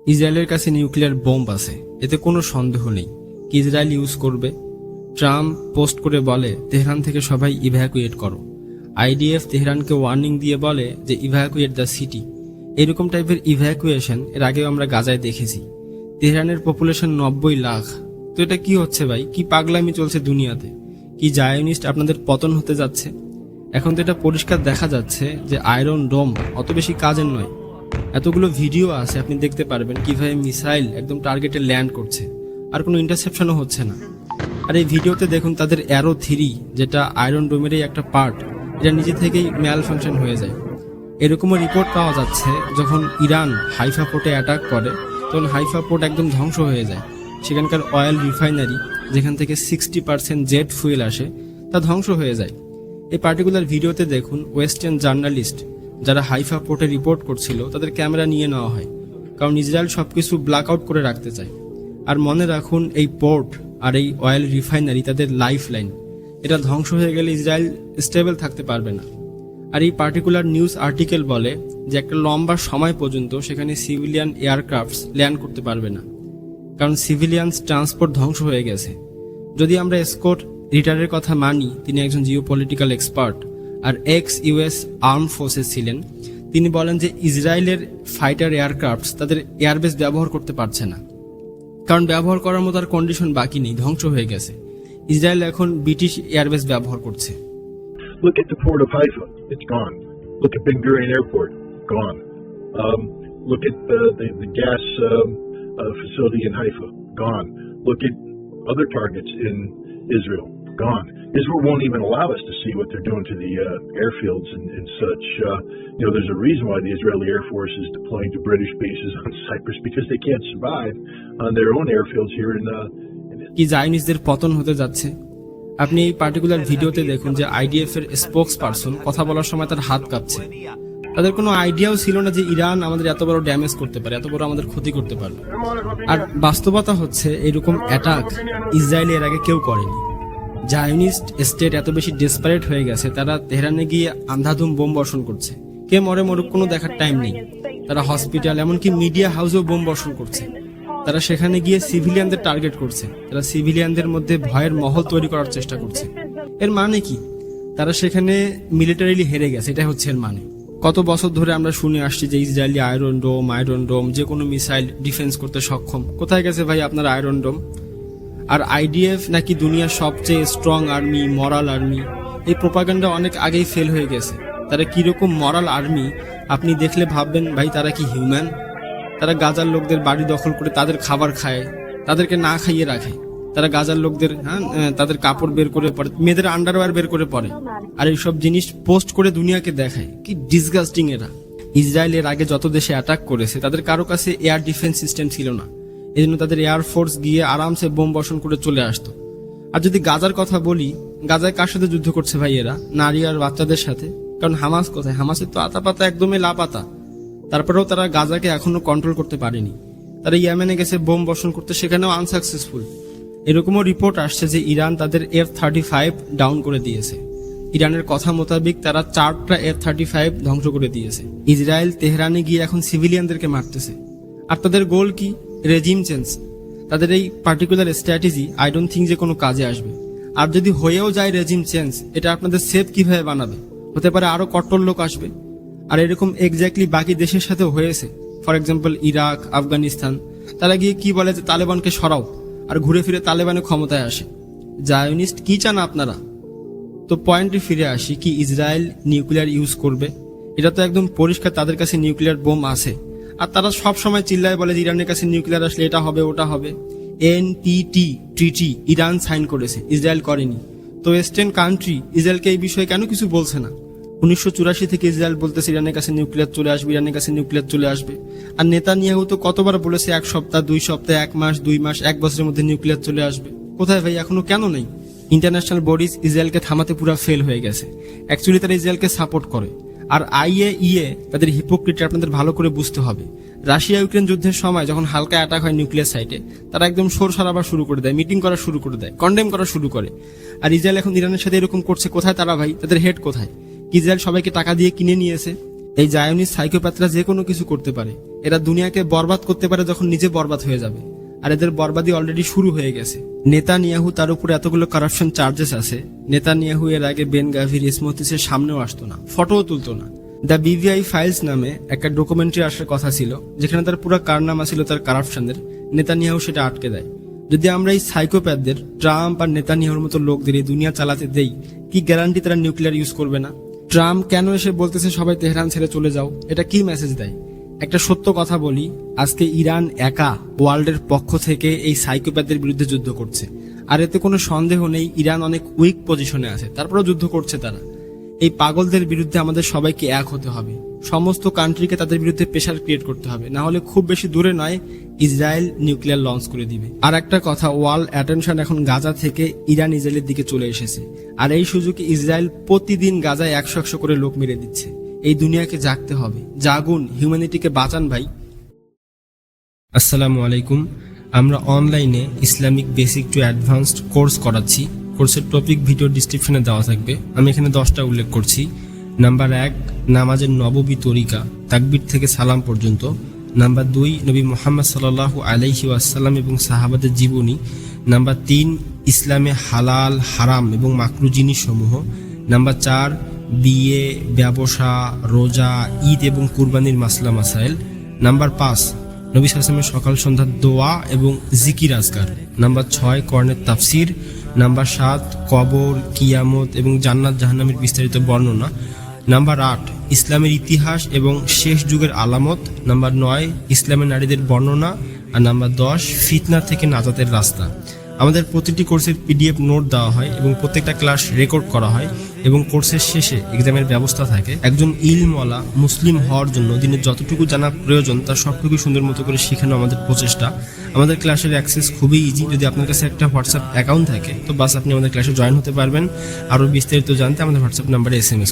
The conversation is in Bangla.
ইসরায়েলের কাছে নিউক্লিয়ার বোম্ব আছে। এতে কোনো সন্দেহ নেই। কি ইসরায়েল ইউজ করবে? ট্রাম্প পোস্ট করে বলে, তেহরান থেকে সবাই ইভ্যাকুয়েট করো। আইডিএফ তেহরানকে ওয়ার্নিং দিয়ে বলে যে ইভ্যাকুয়েট দ্য সিটি এরকম টাইপের ইভ্যাকুয়েশন এর আগেও আমরা গাজায় দেখেছি। তেহরানের পপুলেশন নব্বই লাখ। তো এটা কি হচ্ছে ভাই? কি পাগলামি চলছে দুনিয়াতে? কি জায়নিস্ট আপনাদের পতন হতে যাচ্ছে? এখন তো এটা পরিষ্কার দেখা যাচ্ছে যে আয়রন ডোম অত বেশি কাজের নয়। এতগুলো ভিডিও আছে, আপনি দেখতে পারবেন কীভাবে মিসাইল একদম টার্গেটে ল্যান্ড করছে। আর কোনো ইন্টারসেপশনও হচ্ছে না। আর এই ভিডিওতে দেখুন তাদের অ্যারো থ্রি যেটা আয়রন ডোমেরই একটা পার্ট এটা নিজে থেকেই ম্যাল ফাংশন হয়ে যায়। এরকমও রিপোর্ট পাওয়া যাচ্ছে যখন ইরান হাইফা পোর্টে অ্যাটাক করে, তখন হাইফা পোর্ট একদম ধ্বংস হয়ে যায়। সেখানকার অয়েল রিফাইনারি যেখান থেকে সিক্সটি পার্সেন্ট জেট ফুয়েল আসে, তা ধ্বংস হয়ে যায়। এই পার্টিকুলার ভিডিওতে দেখুন ওয়েস্টার্ন জার্নালিস্ট যারা হাইফা পোর্টে রিপোর্ট করছিল, তাদের ক্যামেরা নিয়ে নেওয়া হয়। কারণ ইসরায়েল সব কিছু ব্ল্যাক আউট করে রাখতে চায়। আর মনে রাখুন, এই পোর্ট আর এই অয়েল রিফাইনারি তাদের লাইফ লাইন এটা ধ্বংস হয়ে গেলে ইসরায়েল স্টেবল থাকতে পারবে না। আর এই পার্টিকুলার নিউজ আর্টিকেল বলে যে একটা লম্বা সময় পর্যন্ত সেখানে সিভিলিয়ান এয়ারক্রাফটস ল্যান্ড করতে পারবে না। কারণ সিভিলিয়ানস ট্রান্সপোর্ট ধ্বংস হয়ে গেছে। যদি আমরা স্কট রিটারের কথা মানি, তিনি একজন জিও পলিটিক্যাল এক্সপার্ট আর এক্স ইউএস আর্ম ফোর্সেস ছিলেন। তিনি বলেন যে ইসরায়েলের ফাইটার এয়ারক্রাফট তাদের এয়ারবেস ব্যবহার করতে পারছে না। কারণ ব্যবহার করার মতো আর কন্ডিশন বাকি নেই, ধ্বংস হয়ে গেছে। ইসরায়েল এখন ব্রিটিশ এয়ারবেস ব্যবহার করছে। Israel. Gone. Israel won't even allow us to see what they're doing to the uh, airfields and, and such. Uh, you know, there's a reason why the Israeli Air Force is deploying to British bases on Cyprus because they can't survive on their own airfields here in. Uh, কি জাইনিসদের পতন হতে যাচ্ছে আপনি এই পার্টিকুলার ভিডিওতে দেখুন যে আইডিএফ এর স্পোক্স পারসন কথা বলার সময় তার হাত কাঁপছে তাদের কোনো আইডিয়াও ছিল না যে ইরান আমাদের এত বড় ড্যামেজ করতে পারে এত বড় আমাদের ক্ষতি করতে পারবে আর বাস্তবতা হচ্ছে এরকম অ্যাটাক ইসরায়েল এর আগে কেউ করেনি জায়নিস্ট স্টেট এত বেশি ডেসপারেট হয়ে গেছে, তারা তেহরানে গিয়ে আন্ধাধুম বোম বর্ষণ করছে। কে মরে মরুক কোনো দেখার টাইম নেই। তারা হসপিটাল এমনকি মিডিয়া হাউসেও বোম বর্ষণ করছে। তারা সেখানে গিয়ে সিভিলিয়ানদের টার্গেট করছে। তারা সিভিলিয়ানদের মধ্যে ভয়ের মহল তৈরি করার চেষ্টা করছে। এর মানে কি? তারা সেখানে মিলিটারিলি হেরে গেছে এটা হচ্ছে এর মানে। কত বছর ধরে আমরা শুনে আসছি যে Israeli iron dome iron dome যে কোনো মিসাইল ডিফেন্স করতে সক্ষম। কোথায় গেছে ভাই আপনার আয়রন ডোম আর আইডিএফ নাকি দুনিয়ার সবচেয়ে স্ট্রং আর্মি মরাল আর্মি এই প্রোপাগান্ডা অনেক আগেই ফেল হয়ে গেছে। তারা কীরকম মরাল আর্মি আপনি দেখলে ভাববেন, ভাই, তারা কি হিউম্যান তারা গাজার লোকদের বাড়ি দখল করে তাদের খাবার খায়, তাদেরকে না খাইয়ে রাখে। তারা গাজার লোকদের হ্যাঁ তাদের কাপড় বের করে পরে, মেয়েদের আন্ডারওয়্যার বের করে পরে। আর এইসব জিনিস পোস্ট করে দুনিয়াকে দেখায়। কি ডিসগাস্টিং এরা। ইসরায়েলের আগে যত দেশে অ্যাটাক করেছে, তাদের কারও কাছে এয়ার ডিফেন্স সিস্টেম ছিল না। এই জন্য তাদের এয়ারফোর্স গিয়ে আরামসে বোম বর্ষণ করে চলে আসতো। আর যদি গাজার কথা বলি, গাজায় কার সাথে যুদ্ধ করছে ভাই এরা নারী আর বাচ্চাদের সাথে? কারণ হামাস কোথায়? হামাসের তো আতা পাতা একদমই লাপাতা। তারপরেও তারা গাজাকে এখনও কন্ট্রোল করতে পারেনি। তারা ইয়েমেনে গেছে, বোম বর্ষণ করতে, সেখানেও আনসাকসেসফুল এরকমও রিপোর্ট আসছে যে ইরান তাদের এফ থার্টি ফাইভ ডাউন করে দিয়েছে। ইরানের কথা মোতাবেক তারা চারটা এফ থার্টি ফাইভ ধ্বংস করে দিয়েছে। ইসরায়েল, তেহরানে গিয়ে এখন সিভিলিয়ানদেরকে মারতেছে। আর তাদের গোল কি? রেজিম চেঞ্জ তাদের এই particular strategy I don't think যে কোনো কাজে আসবে। আর যদি হয়েও যায় রেজিম চেঞ্জ এটা আপনাদের সেফ কীভাবে বানাবে? হতে পারে আরও কট্টর লোক আসবে। আর এরকম এক্স্যাক্টলি বাকি দেশের সাথে হয়েছে। ফর এক্সাম্পল ইরাক আফগানিস্তান তারা গিয়ে কি বলে যে তালেবানকে সরাও, আর ঘুরে ফিরে তালেবানের ক্ষমতায় আসে। জায়নিস্ট কি চান আপনারা? তো পয়েন্টে ফিরে আসি, কি ইসরায়েল নিউক্লিয়ার ইউজ করবে? এটা তো একদম পরিষ্কার তাদের কাছে নিউক্লিয়ার বোম আছে। আর তারা সব সময় চিল্লায় বলে যে ইরানের কাছে নিউক্লিয়ার আসলে এটা হবে, ওটা হবে। এনপিটি ট্রিটি, ইরান সাইন করেছে, ইসরায়েল করেনি। তো ওয়েস্টার্ন কান্ট্রি ইসরায়েলকে এই বিষয়ে কেন কিছু বলছে না? উনিশশো চুরাশি থেকে ইসরায়েল বলতেছে ইরানের কাছে নিউক্লিয়ার চলে আসবে, ইরানের কাছে নিউক্লিয়ার চলে আসবে। আর নেতা নিয়ে তো কতবার বলেছে এক সপ্তাহ, দুই সপ্তাহ, এক মাস, দুই মাস, এক বছরের মধ্যে নিউক্লিয়ার চলে আসবে। কোথায় ভাই, এখনও কেন নেই? ইন্টারন্যাশনাল বডিজ ইসরায়েলকে থামাতে পুরো ফেল হয়ে গেছে। অ্যাকচুয়ালি তারা ইসরায়েলকে সাপোর্ট করে। আর আইএ, ইএ, তাদের হিপোক্রিট আপনাদের ভালো করে বুঝতে হবে। রাশিয়া ইউক্রেন যুদ্ধের সময় যখন হালকা অ্যাটাক হয় নিউক্লিয়ার সাইটে তারা একদম সোর সারাবা শুরু করে দেয় মিটিং করা শুরু করে দেয় কন্ডেম করা শুরু করে। আর ইসরায়েল এখন ইরানের সাথে এরকম করছে, কোথায় তারা ভাই? তাদের হেড কোথায়? ইসরায়েল সবাইকে টাকা দিয়ে কিনে নিয়েছে। এই জায়নিস সাইকোপ্যাথরা যে কোনো কিছু করতে পারে। এরা দুনিয়াকে বরবাদ করতে পারে যখন নিজে বরবাদ হয়ে যাবে। আর এদের বরবাদি অলরেডি শুরু হয়ে গেছে। নেতা নিয়াহু তার উপর এতগুলো কারাপশন চার্জেস আছে। নেতা নিয়াহু এর আগে বেন গাভির ইসমতিসের সামনেও আসতো না, ফটোও তুলতো না। দ্য বিভিআই ফাইলস নামে একটা ডকুমেন্টারি আসার কথা ছিল, যেখানে তার পুরো কারনামা ছিল তার কারাপশনের নেতানিয়াহু সেটা আটকে দেয়। যদি আমরা এই সাইকোপ্যাথদের ট্রাম্প আর নেতানিয়াহুর মতো লোকদের এই দুনিয়া চালাতে দেই, কি গ্যারান্টি তারা নিউক্লিয়ার ইউজ করবে না? ট্রাম্প কেন এসে বলতেছে সবাই তেহরান ছেড়ে চলে যাও? এটা কি মেসেজ দেয়? একটা সত্য কথা বলি, আজকে ইরান একা ওয়ার্ল্ডের পক্ষ থেকে এই সাইকোপ্যাথদের বিরুদ্ধে যুদ্ধ করছে। আর এতে কোনো সন্দেহ নেই, ইরান অনেক উইক পজিশনে আছে। তারপরেও যুদ্ধ করছে তারা। এই পাগলদের বিরুদ্ধে আমাদের সবাইকে এক হতে হবে। সমস্ত কান্ট্রিকে তাদের বিরুদ্ধে প্রেশার ক্রিয়েট করতে হবে। না হলে খুব বেশি দূরে নয় ইসরায়েল নিউক্লিয়ার লঞ্চ করে দিবে। আর একটা কথা ওয়ার্ল্ড অ্যাটেনশন এখন গাজা থেকে ইরান ইসরায়েলের দিকে চলে এসেছে। আর এই সুযোগে ইসরায়েল প্রতিদিন গাজায় একশো একশো করে লোক মেরে দিচ্ছে। এই দুনিয়াকে জাগতে হবে। জাগুন হিউম্যানিটিকে বাঁচান ভাই। আসসালামু আলাইকুম। আমরা অনলাইনে Islamic basic to advanced course করাচ্ছি। কোর্সের টপিক ভিডিও ডিসক্রিপশনে দেওয়া থাকবে। আমি এখানে দশটা উল্লেখ করছি। নাম্বার এক, নামাজের নববী তরিকা, তাকবির থেকে সালাম পর্যন্ত। নাম্বার দুই, নবী মোহাম্মদ সাল্লাল্লাহু আলাইহি ওয়াসাল্লাম এবং সাহাবাদের জীবনী। নাম্বার তিন, ইসলামে হালাল, হারাম এবং মাকরু জিনিসসমূহ। নাম্বার চার, বিয়ে, ব্যবসা, রোজা, ঈদ এবং কুরবানির মাসলা মাসাইল। নাম্বার পাঁচ নবী সালামের সকাল সন্ধ্যার দোয়া এবং জিকির আজকার। নাম্বার ছয় কর্ণের তাফসির। নাম্বার সাত, কবর, কিয়ামত এবং জান্নাত জাহান্নামের বিস্তারিত বর্ণনা। নাম্বার আট, ইসলামের ইতিহাস এবং শেষ যুগের আলামত। নাম্বার নয়, ইসলামের নারীদের বর্ণনা। আর নাম্বার দশ, ফিতনা থেকে নাজাতের রাস্তা। আমাদের প্রতিটি কোর্সের পিডিএফ নোট দেওয়া হয় এবং প্রত্যেকটা ক্লাস রেকর্ড করা হয় এবং কোর্সের শেষে এক্সামের ব্যবস্থা থাকে। একজন ইলমওয়ালা মুসলিম হওয়ার জন্য দিনের যতটুকু জানা প্রয়োজন, তার সবটুকু সুন্দর মতো করে শেখানো আমাদের প্রচেষ্টা। আমাদের ক্লাসের অ্যাক্সেস খুবই ইজি যদি আপনার কাছে একটা হোয়াটসঅ্যাপ অ্যাকাউন্ট থাকে, তো বাস আপনি আমাদের ক্লাসে জয়েন হতে পারবেন। আরও বিস্তারিত জানতে আমাদের হোয়াটসঅ্যাপ নাম্বারে এস এম এস